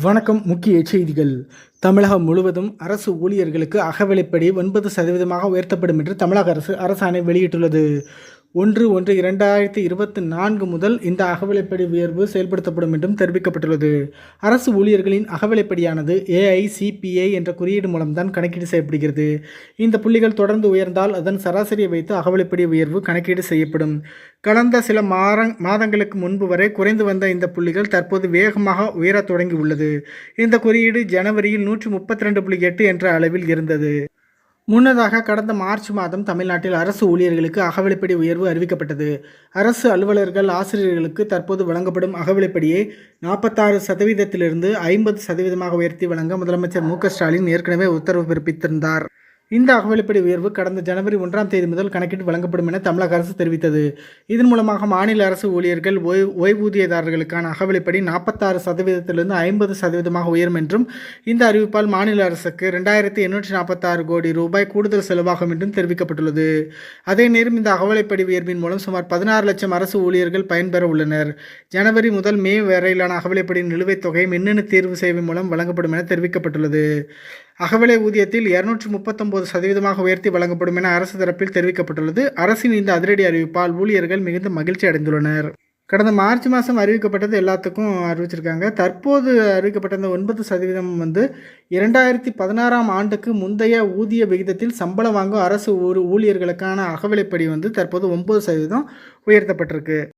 வணக்கம். முக்கிய செய்திகள். தமிழகம் முழுவதும் அரசு ஊழியர்களுக்கு அகவிலைப்படி ஒன்பது சதவீதமாக உயர்த்தப்படும் என்று தமிழக அரசு அரசாணை வெளியிட்டுள்ளது. ஒன்று ஒன்று இரண்டாயிரத்தி இருபத்தி நான்கு முதல் இந்த அகவிலைப்படி உயர்வு செயல்படுத்தப்படும் என்றும் தெரிவிக்கப்பட்டுள்ளது. அரசு ஊழியர்களின் அகவிலைப்படியானது ஏஐசிபிஐ என்ற குறியீடு மூலம்தான் கணக்கீடு செய்யப்படுகிறது. இந்த புள்ளிகள் தொடர்ந்து உயர்ந்தால் அதன் சராசரியை வைத்து அகவிலைப்படி உயர்வு கணக்கீடு செய்யப்படும். கடந்த சில மாத மாதங்களுக்கு முன்பு வரை குறைந்து வந்த இந்த புள்ளிகள் தற்போது வேகமாக உயரத் தொடங்கி உள்ளது இந்த குறியீடு ஜனவரியில் நூற்றி முப்பத்தி ரெண்டு புள்ளி எட்டு என்ற அளவில் இருந்தது. முன்னதாக கடந்த மார்ச் மாதம் தமிழ்நாட்டில் அரசு ஊழியர்களுக்கு அகவிலைப்படி உயர்வு அறிவிக்கப்பட்டது. அரசு அலுவலர்கள் ஆசிரியர்களுக்கு தற்போது வழங்கப்படும் அகவிலைப்படியை நாற்பத்தாறு சதவீதத்திலிருந்து ஐம்பது சதவீதமாக உயர்த்தி வழங்க முதலமைச்சர் மு ஸ்டாலின் ஏற்கனவே உத்தரவு பிறப்பித்திருந்தார். இந்த அகவிலைப்படி உயர்வு கடந்த ஜனவரி ஒன்றாம் தேதி முதல் கணக்கிட்டு வழங்கப்படும் என தமிழக அரசு தெரிவித்தது. இதன் மூலமாக மாநில அரசு ஊழியர்கள் ஓய் ஓய்வூதியதாரர்களுக்கான அகவிலைப்படி நாற்பத்தாறு சதவீதத்திலிருந்து ஐம்பது சதவீதமாக உயரும் என்றும் இந்த அறிவிப்பால் மாநில அரசுக்கு ரெண்டாயிரத்தி எண்ணூற்றி நாற்பத்தாறு கோடி ரூபாய் கூடுதல் செலவாகும் என்றும் தெரிவிக்கப்பட்டுள்ளது. அதே நேரம் இந்த அகவிலைப்படி உயர்வின் மூலம் சுமார் பதினாறு லட்சம் அரசு ஊழியர்கள் பயன்பெற உள்ளனர். ஜனவரி முதல் மே வரையிலான அகவிலைப்படி நிலுவைத் தொகை மின்னணு தீர்வு சேவை மூலம் வழங்கப்படும் என தெரிவிக்கப்பட்டுள்ளது. அகவிலை ஊதியத்தில் இருநூற்றி முப்பத்தொன்பது சதவீதமாக உயர்த்தி வழங்கப்படும் என அரசு தரப்பில் தெரிவிக்கப்பட்டுள்ளது. அரசின் இந்த அதிரடி அறிவிப்பால் ஊழியர்கள் மிகுந்த மகிழ்ச்சி அடைந்துள்ளனர். கடந்த மார்ச் மாதம் அறிவிக்கப்பட்டது எல்லாத்துக்கும் அறிவிச்சிருக்காங்க. தற்போது அறிவிக்கப்பட்ட இந்த ஒன்பது சதவீதம் வந்து இரண்டாயிரத்தி பதினாறாம் ஆண்டுக்கு முந்தைய ஊதிய விகிதத்தில் சம்பளம் வாங்கும் அரசு ஊர் ஊழியர்களுக்கான அகவிலைப்படி வந்து தற்போது ஒம்பது சதவீதம் உயர்த்தப்பட்டிருக்கு.